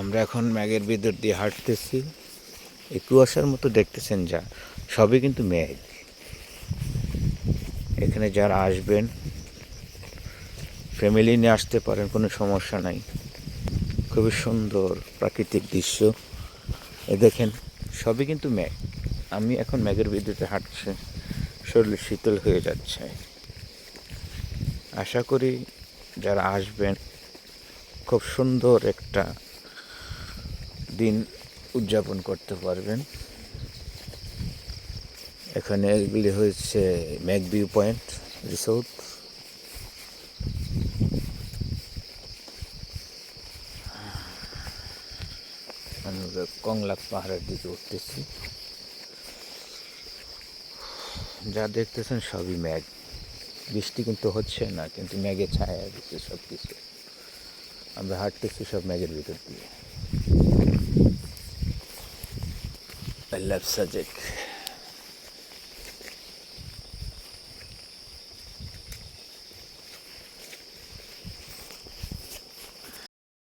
আমরা এখন ম্যাগের ভিতর দিয়ে হাঁটতেছি। এই কুয়াশার মতো দেখতেছেন যা, সবই কিন্তু মেঘ এখানে যারা আসবেন ফ্যামিলি নিয়ে আসতে পারেন, কোনো সমস্যা নাই। খুবই সুন্দর প্রাকৃতিক দৃশ্য। এ দেখেন, সবই কিন্তু মেঘ আমি এখন ম্যাগের ভিতরে হাঁটছি, শরীর শীতল হয়ে যাচ্ছে। আশা করি যারা আসবেন, খুব সুন্দর একটা দিন উদযাপন করতে পারবেন। এখানে এগুলি হয়েছে ম্যাক ভিউ পয়েন্ট রিসোর্ট। আমরা কংলাক পাহাড়ের দিকে উঠতেছি। যা দেখতেছেন সবই ম্যাগ। বৃষ্টি কিন্তু হচ্ছে না, কিন্তু ম্যাগে ছায়া দিচ্ছে সব কিছু আমরা হাঁটতেছি সব ম্যাগের ভিতর দিয়ে। I love Sajik.